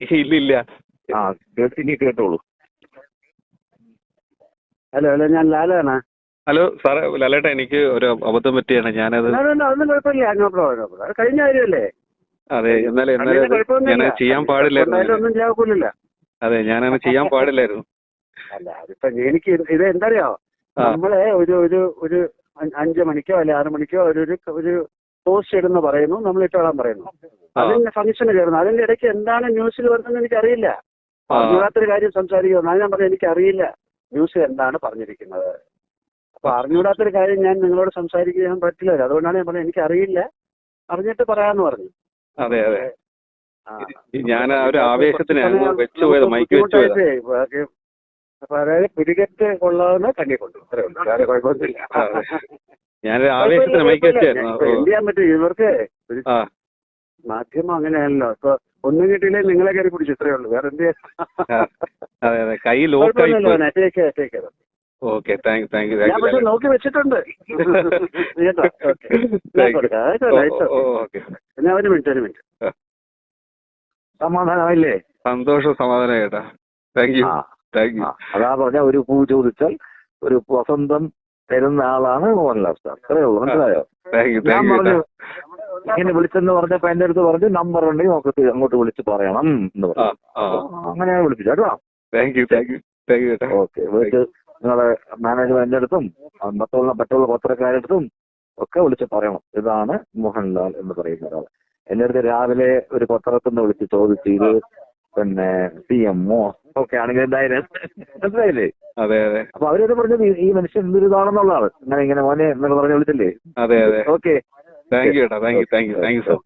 ഇല്ല ഇല്ല ആ കേട്ട് ഇനി കേട്ടോളൂ. ഹലോ ഹലോ ഞാൻ ലാലാണ്. ഹലോ സാറേ ലാലേട്ടാ എനിക്ക് ഒരു അബദ്ധം പറ്റിയാണ്. ഞാനത് അതൊന്നും കുഴപ്പമില്ല. നോ പ്രോബ്ലം അത് കഴിഞ്ഞ കാര്യമല്ലേ? അതെ എന്നാലും എന്നാലും കുഴപ്പമൊന്നുമില്ല. ചെയ്യാൻ പാടില്ലായിരുന്നു. ഒന്നും അതെ ഞാനങ്ങനെ ചെയ്യാൻ പാടില്ലായിരുന്നു. അല്ല അതിപ്പോ എനിക്ക് ഇത് എന്താ എന്തറിയോ? നമ്മളെ ഒരു ഒരു ഒരു അഞ്ച് മണിക്കോ അല്ലെ ആറ് മണിക്കോ ഒരു ഒരു പോസ്റ്റ് ഇടുന്ന പറയുന്നു നമ്മൾ ഇട്ടോളാൻ പറയുന്നു. അതിന്റെ ഫംഗ്ഷന് കയറുന്നു. അതിന്റെ ഇടയ്ക്ക് എന്താണ് ന്യൂസിൽ വരുന്നത് എനിക്കറിയില്ല. അറിഞ്ഞൂടാത്തൊരു കാര്യം സംസാരിക്കുന്നു അത് ഞാൻ പറഞ്ഞു എനിക്കറിയില്ല. ന്യൂസിൽ എന്താണ് പറഞ്ഞിരിക്കുന്നത്? അപ്പൊ അറിഞ്ഞൂടാത്തൊരു കാര്യം ഞാൻ നിങ്ങളോട് സംസാരിക്കാൻ പറ്റില്ല. അതുകൊണ്ടാണ് ഞാൻ പറഞ്ഞത് എനിക്കറിയില്ല. അറിഞ്ഞിട്ട് പറയാന്ന് പറഞ്ഞു. അതെ അതെ. ഞാൻ ഒരു ആവേശത്തിന് അതായത് പിടികെട്ട് കൊള്ളാവുന്ന കണ്ണി കൊണ്ടു അത്രേ ഉള്ളൂ. വേറെ കുഴപ്പമൊന്നുമില്ല. ഞാനൊരു ആവേശത്തിന് മൈക്ക് വെച്ചായിരുന്നു എന്ത് ചെയ്യാൻ പറ്റും. ഇവർക്ക് ഒരു ആ. മാധ്യമം അങ്ങനെയാണല്ലോ. ഇപ്പൊ ഒന്നും കിട്ടിയില്ലേ നിങ്ങളെ കയറി പിടിച്ചു ഇത്രയേ ഉള്ളൂ. വേറെ എന്ത് ആ. അതെ അതെ. കൈ ലോക്കായി ഓക്കെ താങ്ക് താങ്ക് യു ഞാൻ താങ്ക് പക്ഷെ യു നോക്കി വെച്ചിട്ടുണ്ട്. കേട്ടോ? ഓക്കെ ഞാൻ കൊടുക്കാം. കേട്ടോ nice. ഓക്കെ പിന്നെ ഒരു മിനിറ്റ് ഒരു മിനിറ്റ് ആ. സമാധാനമായില്ലേ? സന്തോഷം സമാധാനം കേട്ടാ താങ്ക് യു താങ്ക് യു അതാ പറഞ്ഞ ഒരു പൂ ചോദിച്ചാൽ ഒരു വസന്തം തരുന്ന ആളാണ് മോഹൻലാൽ സാർ. അത്രേ ഉള്ളൂ. മനസ്സിലായോ? ഞാൻ പറഞ്ഞു ഇങ്ങനെ വിളിച്ചെന്ന് പറഞ്ഞപ്പോ എന്റെ അടുത്ത് പറഞ്ഞു നമ്പർ ഉണ്ടെങ്കിൽ നമുക്ക് അങ്ങോട്ട് വിളിച്ച് പറയണം എന്ന് പറഞ്ഞു. അങ്ങനെ വിളിച്ചു കേട്ടോ. ഓക്കെ വിളിച്ച് നിങ്ങളെ മാനേജ്മെന്റിന്റെ അടുത്തും മറ്റുള്ള മറ്റുള്ള പത്രക്കാരുടെ അടുത്തും ഒക്കെ വിളിച്ച് പറയണം. ഇതാണ് മോഹൻലാൽ എന്ന് പറയുന്ന ഒരാൾ. എന്റെ അടുത്ത് രാവിലെ ഒരു പത്രത്തിൽ നിന്ന് വിളിച്ച് ചോദിച്ചു ഇത് പിന്നെ പി എമ്മോ ഒക്കെ ആണെങ്കിൽ എന്തായാലും മനസ്സിലായില്ലേ? അതെ അതെ. അപ്പൊ അവരത് പറഞ്ഞത് ഈ- മനുഷ്യൻ എന്തൊരു ഇതാണെന്നുള്ളതാണ് ഇങ്ങനെ ഇങ്ങനെ മോനെ എന്നൊക്കെ പറഞ്ഞ് വിളിച്ചില്ലേ? അതെ അതെ. Okay. Thank you thank you thank you thank you so